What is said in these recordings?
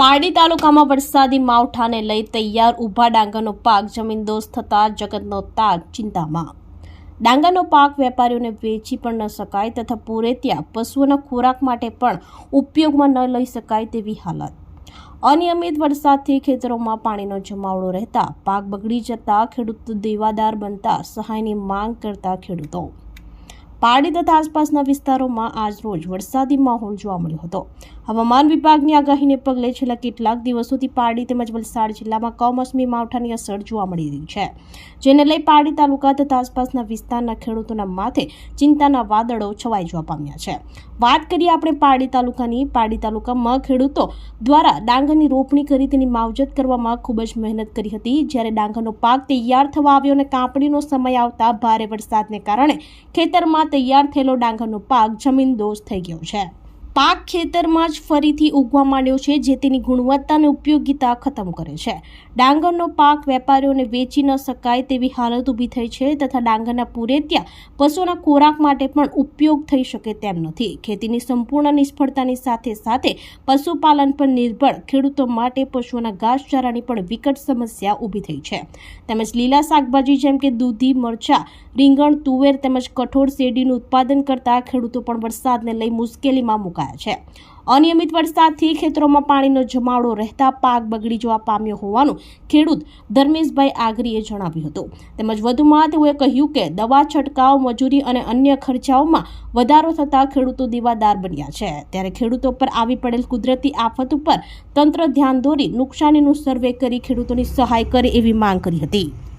પારડી તાલુકામાં વરસાદી માવઠાને લઈ તૈયાર ઊભા ડાંગરનો પાક જમીનદોસ્ત થતા જગતનો તાજ ચિંતામાં. ડાંગરનો પાક વેપારીઓને વેચી પણ ન શકાય તથા પૂરે ત્યાં પશુઓના ખોરાક માટે પણ ઉપયોગમાં ન લઈ શકાય તેવી હાલત. અનિયમિત વરસાદથી ખેતરોમાં પાણીનો જમાવડો રહેતા, પાક બગડી જતા, ખેડૂતો દેવાદાર બનતા, સહાયની માંગ કરતા ખેડૂતો. પારડી તથા આસપાસના વિસ્તારોમાં આજ રોજ વરસાદી માહોલ જોવા મળ્યો હતો. હવામાન વિભાગની આગાહીને પગલે છેલ્લા કેટલાક દિવસોથી પારડી તેમજ વલસાડ જિલ્લામાં કમોસમી માવઠાની અસર જોવા મળી રહી છે. જેને લઈ પારડી તાલુકા તથા આસપાસના વિસ્તારના ખેડૂતોના માથે ચિંતાના વાદળો છવાઈ જોવા પામ્યા છે. વાત કરીએ આપણે પારડી તાલુકાની. પારડી તાલુકામાં ખેડૂતો દ્વારા ડાંગરની રોપણી કરી તેની માવજત કરવામાં ખૂબ જ મહેનત કરી હતી. જ્યારે ડાંગરનો પાક તૈયાર થવા આવ્યો અને કાપણીનો સમય આવતા ભારે વરસાદને કારણે ખેતરમાં તૈયાર થયેલો ડાંગરનો પાક જમીન દોષ થઈ ગયો છે. પાક ખેતરમાં જ ફરીથી ઉગવા માંડ્યો છે, જે તેની ગુણવત્તાને ઉપયોગીતા ખતમ કરે છે. ડાંગરનો પાક વેપારીઓને વેચી ન શકાય તેવી હાલત ઊભી થઈ છે તથા ડાંગરના પૂરે ત્યાં પશુઓના ખોરાક માટે પણ ઉપયોગ થઈ શકે તેમ નથી. ખેતીની સંપૂર્ણ નિષ્ફળતાની સાથે સાથે પશુપાલન પર નિર્ભર ખેડૂતો માટે પશુઓના ઘાસચારાની પણ વિકટ સમસ્યા ઊભી થઈ છે. તેમજ લીલા શાકભાજી જેમ કે દૂધી, મરચા, રીંગણ, તુવેર તેમજ કઠોળ શેરડીનું ઉત્પાદન કરતા ખેડૂતો પણ વરસાદને લઈ મુશ્કેલીમાં મુકાયા છે. અનિયમિત વરસાદથી ખેતરોમાં પાણીનો જમાવડો રહેતા પાક બગડી જવા પામ્યો હોવાનું ખેડૂત ધર્મેશભાઈ આગરીએ જણાવ્યું હતું. તેમજ વધુમાં તેઓએ કહ્યું કે દવા છંટકાવ, મજૂરી અને અન્ય ખર્ચાઓમાં વધારો થતાં ખેડૂતો દીવાદાર બન્યા છે. ત્યારે ખેડૂતો પર આવી પડેલ કુદરતી આફત ઉપર તંત્ર ધ્યાન દોરી નુકસાનીનું સર્વે કરી ખેડૂતોની સહાય કરે એવી માંગ કરી હતી.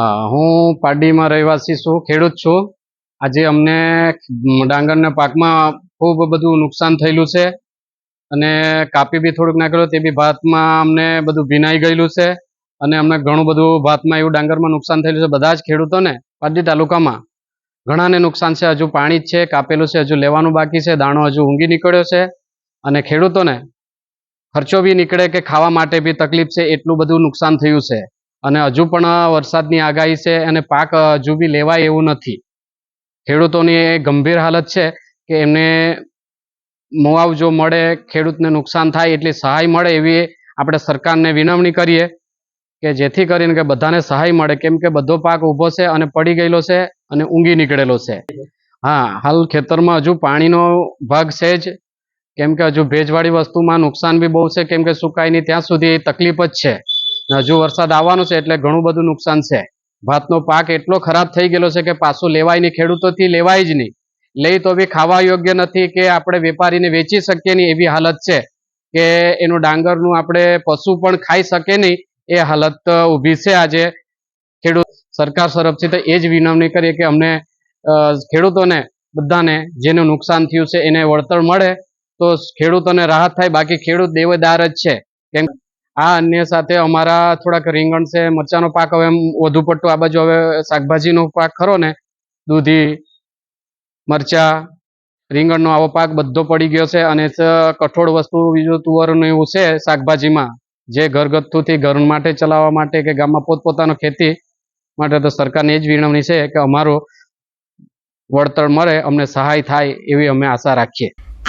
હા પારડીમાં રહેવાસી છું, ખેડૂત છું. આજે અમને ડાંગરના પાકમાં ખૂબ બધું નુકસાન થયેલું છે અને કાપી બી થોડુંક નાખેલું, તે બી ભાતમાં અમને બધું ભીનાઈ ગયેલું છે અને અમને ઘણું બધું ભાતમાં એવું ડાંગરમાં નુકસાન થયેલું છે, બધા જ ખેડૂતોને પારડી તાલુકામાં. ઘણાને નુકસાન છે, હજુ પાણી જ છે, કાપેલું છે, હજુ લેવાનું બાકી છે, દાણો હજુ ઊંઘી નીકળ્યો છે અને ખેડૂતોને ખર્ચો બી નીકળે કે ખાવા માટે બી તકલીફ છે, એટલું બધું નુકસાન થયું છે. અને હજુ પણ વરસાદની આગાહી છે અને પાક હજુ બી લેવાય એવું નથી. ખેડૂતોની એ ગંભીર હાલત છે કે એમને મુઆવજો મળે, ખેડૂતને નુકસાન થાય એટલી સહાય મળે એવી આપણે સરકારને વિનવણી કરીએ કે જેથી કરીને કે બધાને સહાય મળે. કેમ કે બધો પાક ઊભો છે અને પડી ગયેલો છે અને ઊંઘી નીકળેલો છે. હા, હાલ ખેતરમાં હજુ પાણીનો ભાગ છે જ. કેમ કે હજુ ભેજવાળી વસ્તુમાં નુકસાન બી બહુ છે. કેમ કે સુકાય નહીં ત્યાં સુધી તકલીફ જ છે. હજુ વરસાદ આવવાનો છે એટલે ઘણું બધું નુકસાન છે. ભાતનો પાક એટલો ખરાબ થઈ ગયેલો છે કે પાછું લેવાય નહીં, ખેડૂતોથી લેવાય જ નહીં. લઈ તો બી ખાવા યોગ્ય નથી કે આપણે વેપારીને વેચી શકીએ નહીં એવી હાલત છે કે એનું ડાંગરનું આપણે પશુ પણ ખાઈ શકે નહીં એ હાલત ઊભી છે આજે. ખેડૂત સરકાર તરફથી તો એ જ વિનવણી કરીએ કે અમને ખેડૂતોને બધાને જેનું નુકસાન થયું છે એને વળતર મળે તો ખેડૂતોને રાહત થાય, બાકી ખેડૂત દેવેદાર જ છે. કેમ આ અન્ય સાથે અમારા થોડાક રીંગણ છે, મરચાનો પાક હવે વધુ પડતો. આ બાજુ હવે શાકભાજીનો પાક ખરો ને, દૂધી, મરચા, રીંગણનો આવો પાક બધો પડી ગયો છે અને કઠોળ વસ્તુ, બીજું તુવરનું એવું છે શાકભાજીમાં, જે ઘરગથ્થુથી ઘર માટે ચલાવવા માટે કે ગામમાં પોતપોતાનો ખેતી માટે તો સરકારની એ જ વિનવણી છે કે અમારું વળતર મળે, અમને સહાય થાય એવી અમે આશા રાખીએ.